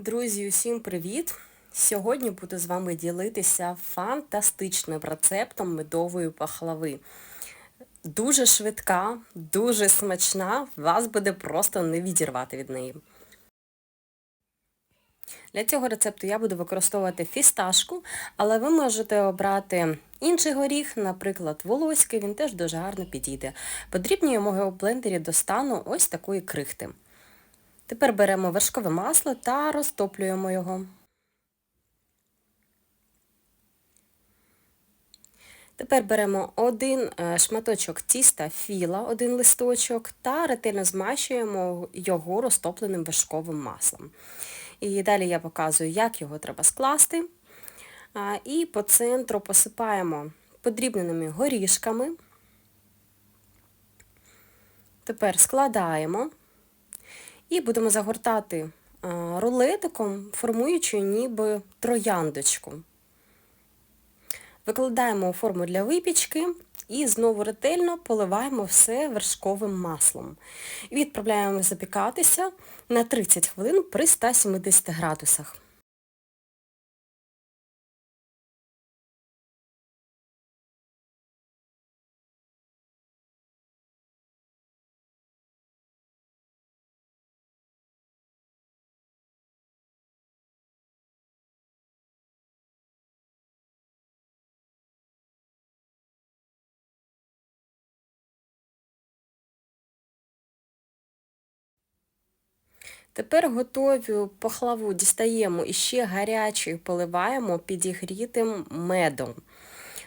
Друзі, усім привіт! Сьогодні буду з вами ділитися фантастичним рецептом медової пахлави. Дуже швидка, дуже смачна, вас буде просто не відірвати від неї. Для цього рецепту я буду використовувати фісташку, але ви можете обрати інший горіх, наприклад, волоський, він теж дуже гарно підійде. Подрібнюємо його в блендері до стану ось такої крихти. Тепер беремо вершкове масло та розтоплюємо його. Тепер беремо один шматочок тіста філа, один листочок, та ретельно змащуємо його розтопленим вершковим маслом. І далі я показую, як його треба скласти. І по центру посипаємо подрібненими горішками. Тепер складаємо. І будемо загортати рулетиком, формуючи ніби трояндочку. Викладаємо форму для випічки і знову ретельно поливаємо все вершковим маслом. Відправляємо запікатися на 30 хвилин при 170 градусах. Тепер готові пахлаву дістаємо і ще гарячою поливаємо підігрітим медом.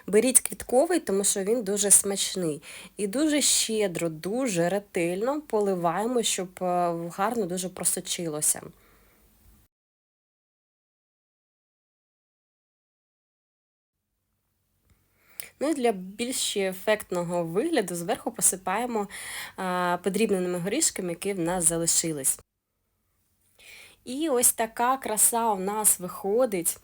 Беріть квітковий, тому що він дуже смачний. І дуже щедро, дуже ретельно поливаємо, щоб е, гарно дуже просочилося. Ну і Для більш ефектного вигляду зверху посипаємо подрібненими горішками, які в нас залишились. І ось така краса у нас виходить.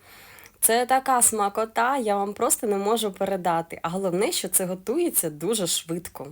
Це така смакота, я вам просто не можу передати. А головне, що це готується дуже швидко.